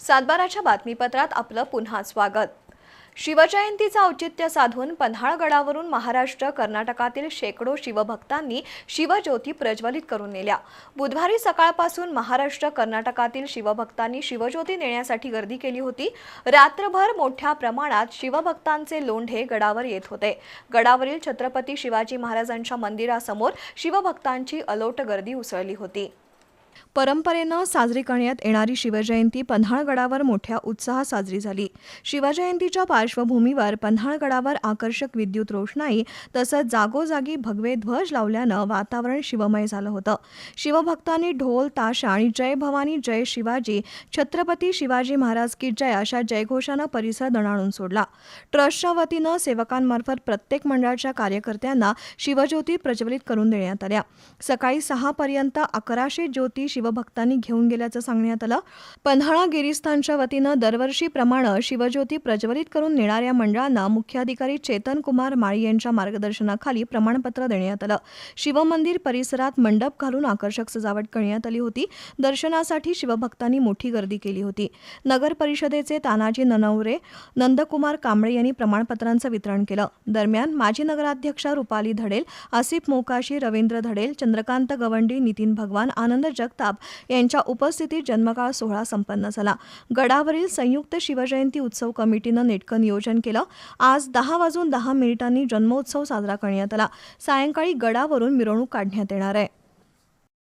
सातबाराच्या बातमीपत्रात आपलं पुन्हा स्वागत. शिवजयंतीचं औचित्य साधून पन्हाळगडावरून महाराष्ट्र कर्नाटकातील शेकडो शिवभक्तांनी शिवज्योती प्रज्वलित करून नेल्या. बुधवारी सकाळपासून महाराष्ट्र कर्नाटकातील शिवभक्तांनी शिवज्योती नेण्यासाठी गर्दी केली होती. रात्रभर मोठ्या प्रमाणात शिवभक्तांचे लोंढे गडावर येत होते. गडावरील छत्रपती शिवाजी महाराजांच्या मंदिरासमोर शिवभक्तांची अलोट गर्दी उसळली होती. परंपरेनं साजरी करण्यात येणारी शिवजयंती पन्हाळगडावर मोठ्या उत्साहात साजरी झाली. शिवजयंतीच्या पार्श्वभूमीवर पन्हाळगडावर आकर्षक विद्युत रोषणाई तसंच जागोजागी भगवे ध्वज लावल्यानं वातावरण शिवमय झालं होतं. शिवभक्तांनी ढोल ताशा आणि जय भवानी जय शिवाजी छत्रपती शिवाजी महाराज की जय अशा जयघोषानं परिसर दणाणून सोडला. ट्रस्टच्या वतीनं सेवकांमार्फत प्रत्येक मंडळाच्या कार्यकर्त्यांना शिवज्योती प्रज्वलित करून देण्यात आल्या. सकाळी सहापर्यंत अकराशे ज्योती शिवभक्तांनी घेऊन गेल्याचं सांगण्यात आलं. पन्हाळा गिरीस्थानच्या वतीनं दरवर्षीप्रमाणे शिवज्योती प्रज्वलित करून नेणाऱ्या मंडळांना मुख्याधिकारी चेतन कुमार माळी यांच्या मार्गदर्शनाखाली प्रमाणपत्र देण्यात आलं. शिवमंदिर परिसरात मंडप घालून आकर्षक सजावट करण्यात आली होती. दर्शनासाठी शिवभक्तांनी मोठी गर्दी केली होती. नगर परिषदेचे तानाजी ननवरे नंदकुमार कांबळे यांनी प्रमाणपत्रांचं वितरण केलं. दरम्यान माजी नगराध्यक्षा रुपाली धडेल आसिफ मोकाशी रवींद्र धडेल चंद्रकांत गवंडी नितीन भगवान आनंद जगताप यांच्या उपस्थितीत जन्मकाळ सोहळा संपन्न झाला. गडावरील संयुक्त शिवजयंती उत्सव कमिटीनं नेटकं नियोजन केलं. आज दहा वाजून दहा मिनिटांनी जन्मोत्सव साजरा करण्यात आला. सायंकाळी गडावरून मिरवणूक काढण्यात येणार आहे.